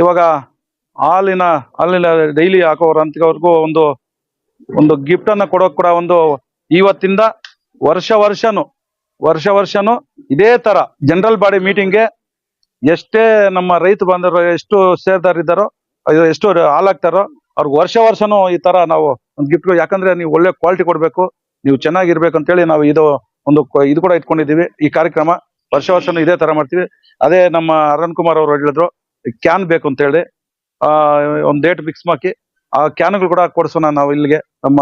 ಇವಾಗ ಹಾಲಿನ ಹಾಲಿನ ಡೈಲಿ ಹಾಕೋರಂತವ್ರಿಗೂ ಒಂದು ಒಂದು ಗಿಫ್ಟ್ ಅನ್ನ ಕೊಡೋಕ್ ಕೂಡ ಒಂದು ಇವತ್ತಿಂದ ವರ್ಷ ವರ್ಷನು ವರ್ಷ ವರ್ಷನು ಇದೇ ತರ ಜನರಲ್ ಬಾಡಿ ಮೀಟಿಂಗ್ಗೆ ಎಷ್ಟೇ ನಮ್ಮ ರೈತ ಬಾಂಧವರು ಎಷ್ಟು ಸೇರ್ದಾರಿದ್ದಾರೋ ಎಷ್ಟು ಹಾಲಾಗ್ತಾರೋ, ಅವ್ರಿಗೆ ವರ್ಷ ವರ್ಷನು ಈ ತರ ನಾವು ಒಂದು ಗಿಫ್ಟ್ ಯಾಕಂದ್ರೆ ನೀವು ಒಳ್ಳೆ ಕ್ವಾಲಿಟಿ ಕೊಡ್ಬೇಕು, ನೀವು ಚೆನ್ನಾಗಿರ್ಬೇಕು ಅಂತೇಳಿ ನಾವು ಇದು ಒಂದು ಇದು ಕೂಡ ಇಟ್ಕೊಂಡಿದೀವಿ ಈ ಕಾರ್ಯಕ್ರಮ ವರ್ಷ ವರ್ಷನು ಇದೇ ತರ ಮಾಡ್ತೀವಿ. ಅದೇ ನಮ್ಮ ಅರುಣ್ ಕುಮಾರ್ ಅವರು ಹೇಳಿದ್ರು ಕ್ಯಾನ್ ಬೇಕು ಅಂತ ಹೇಳಿ, ಆ, ಒಂದು ಡೇಟ್ ಫಿಕ್ಸ್ ಮಾಡಿ ಆ ಕ್ಯಾನ್ಗಳು ಕೂಡ ಕೊಡ್ಸೋಣ ನಾವು ಇಲ್ಲಿಗೆ. ನಮ್ಮ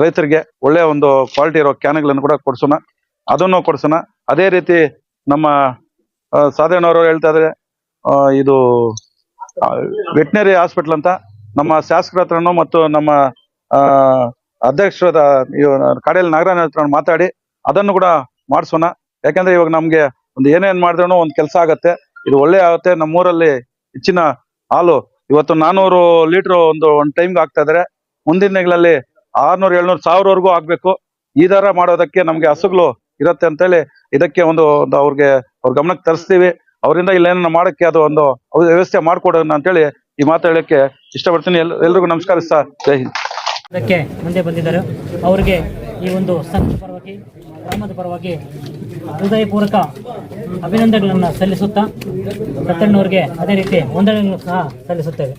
ರೈತರಿಗೆ ಒಳ್ಳೆಯ ಒಂದು ಕ್ವಾಲಿಟಿ ಇರೋ ಕ್ಯಾನ್ಗಳನ್ನು ಕೂಡ ಕೊಡ್ಸೋಣ. ಅದನ್ನು ಕೊಡ್ಸೋಣ. ಅದೇ ರೀತಿ ನಮ್ಮ ಸಾಧನವರು ಹೇಳ್ತಾ ಇದ್ರೆ ಇದು ವೆಟ್ನರಿ ಹಾಸ್ಪಿಟಲ್ ಅಂತ. ನಮ್ಮ ಶಾಸಕರ ಹತ್ರನೂ ಮತ್ತು ನಮ್ಮ ಅಧ್ಯಕ್ಷರಾದ ಕಾಡೇಲಿ ನಾಗರಾಜ್ ಹತ್ರ ಮಾತಾಡಿ ಅದನ್ನು ಕೂಡ ಮಾಡಿಸೋಣ. ಯಾಕಂದ್ರೆ ಇವಾಗ ನಮ್ಗೆ ಒಂದು ಏನೇನ್ ಮಾಡಿದ್ರು ಒಂದು ಕೆಲಸ ಆಗತ್ತೆ. ಇದು ಒಳ್ಳೆ ಆಗುತ್ತೆ. ನಮ್ಮೂರಲ್ಲಿ ಹೆಚ್ಚಿನ ಹಾಲು ಇವತ್ತು ನಾನೂರು ಲೀಟರ್ ಒಂದು, ಒಂದ್ ಟೈಮ್ಗೆ ಆಗ್ತಾ ಇದ್ರೆ. ಮುಂದಿನ ದಿನಗಳಲ್ಲಿ ಆರ್ನೂರು, ಏಳ್ನೂರು, ಸಾವಿರವರೆಗೂ ಆಗ್ಬೇಕು. ಈ ತರ ಮಾಡೋದಕ್ಕೆ ನಮ್ಗೆ ಹಸುಗಳು ಇರತ್ತೆ ಅಂತೇಳಿ ಇದಕ್ಕೆ ಒಂದು ಅವ್ರಿಗೆ, ಅವ್ರ ಗಮನಕ್ಕೆ ತರಿಸ್ತೀವಿ. ಅವರಿಂದ ಇಲ್ಲೇನ ಮಾಡಕ್ಕೆ ಅದು ಒಂದು ವ್ಯವಸ್ಥೆ ಮಾಡ್ಕೊಡೋಣ ಅಂತೇಳಿ ಈ ಮಾತು ಹೇಳಕ್ಕೆ ಇಷ್ಟಪಡ್ತೀನಿ. ಎಲ್, ಎಲ್ರಿಗೂ ನಮಸ್ಕಾರ ಸರ್. ಜೈ ಹಿಂದ್. ಮುಂದೆ ಬಂದಿದ್ದಾರೆ. ಅವರಿಗೆ ಈ ಒಂದು ಪರವಾಗಿ ಗ್ರಾಮದ ಪರವಾಗಿ ಹೃದಯಪೂರ್ವಕ ಅಭಿನಂದನೆಗಳನ್ನು ಸಲ್ಲಿಸುತ್ತಾ ಪ್ರತಣ್ಣವ್ರಿಗೆ ಅದೇ ರೀತಿ ವಂದನೆಗಳನ್ನು ಸಹ ಸಲ್ಲಿಸುತ್ತೇವೆ.